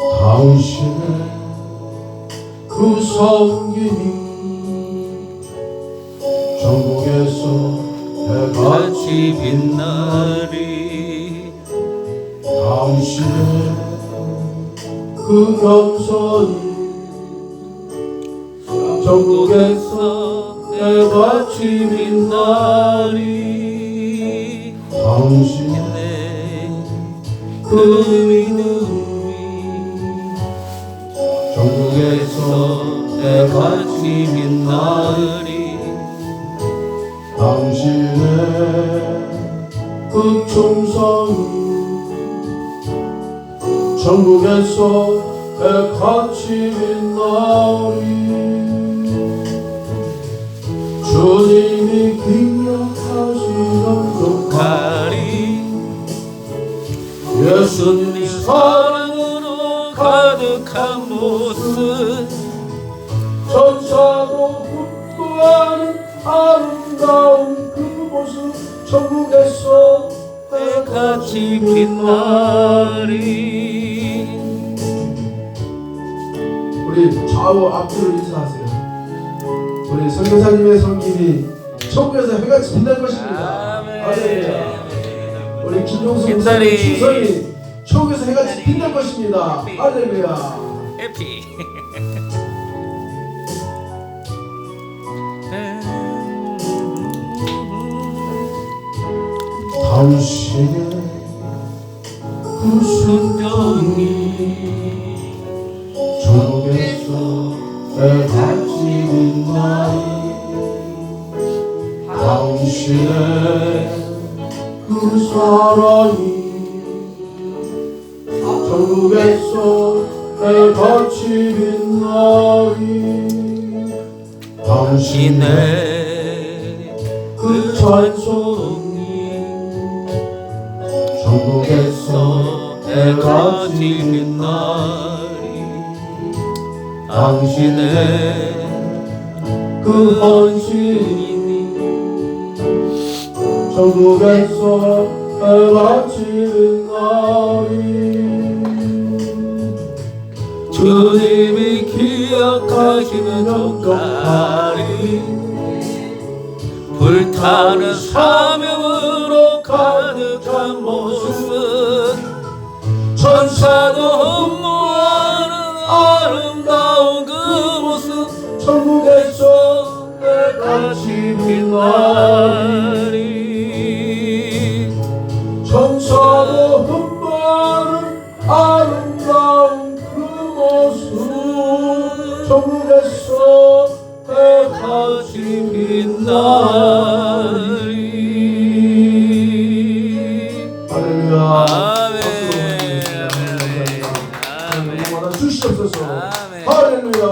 당신의 그 성김이 전국에서 해가 같이 빛나리. 당신의 그 겸손이 전국에서 해같이 빛나리. 당신의 내그 같이 빛나리. 당신의 그 충성이 전국에서 해같이 빛나리. 주님이 기억하시는 족하 가리. 예수님 사랑 사랑으로 가득한 모습 아름다운 그 모습 전국에서 해같이 빛나리 우리 좌우 앞뒤로 인사하세요. 우리 선교사님의 성김이 천국에서 해같이 빛날 것입니다. 할렐루야. 우리 김다리. 목사님 주선이 천국에서 해같이 빛날 것입니다. 할렐루야. 해피 당신의 그 순정이 전국에서 해같이 빛나리 당신의 그 사랑이 전국에서 해같이 빛나리 당신의 그 찬송 이 전국에서 해같이 해같이 빛나리 당신의 그 헌신이 전국에서 해같이 빛나리 주님이 기억하시는 족하리 불타는 사명으로 가득한 모습 모습 전국에서 같이 빛나리. 천사도 흠모하는 아름다운 그 모습. 전국에서 해같이 빛나리. 할렐루야. 아멘. 아멘. 하나님 주시옵소서. 아멘. 할렐루야